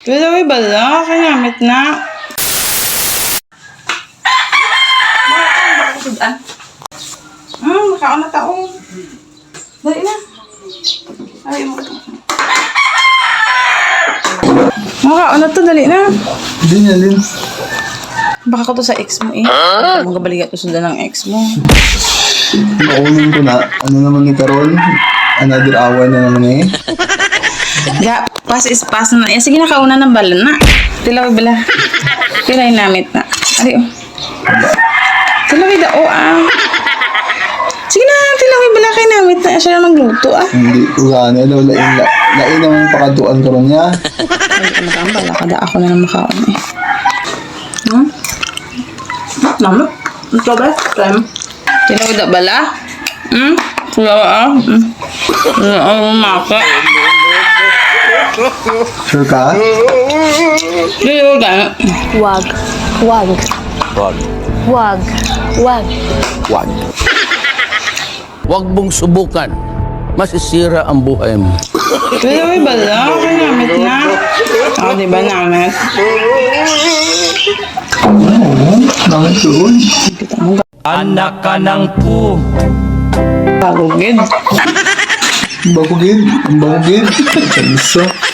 Kaya bala, kanamit na. Hmm, makaon na taong. Dali na. Ay, mo. Makaon na to, dali na. Hindi niya, Lin. Baka ko to sa ex mo eh. Ano mong kabalikat to sundan ng ex mo. Nakunin ko na. Ano naman ni Carol? Another hour na naman eh. Ya, pass is pass na. Eh, sige na, kauna ng bala na. Tilaway bala. Tilaway namit na. Ari, oh. Tilaway da, oh, ah. Sige na, tilaway bala kay namit na. Siya na magluto, ah. Hindi ko gana. Lain, lain, la, lain naman pakatuan ko ron niya. Hindi ko magambala. Kada ako na ng makaon eh. Hmm? Nama? Ito ba? Time. Tilaway da bala? Hmm? Tilaway, ah. Hmm. Tilaway, ah, maka. Sure ka? Tilaway da. Wag. Wag. Wag. Wag. Wag. Wag. Wag mong subukan. Masisira ang buhay mo. Tilaway bala? Kay namit na. Ako, di ba namit? Bakit doon? Anak ka ng pu. Pagugid. Bakugid. Ang bakugid. Kalisa.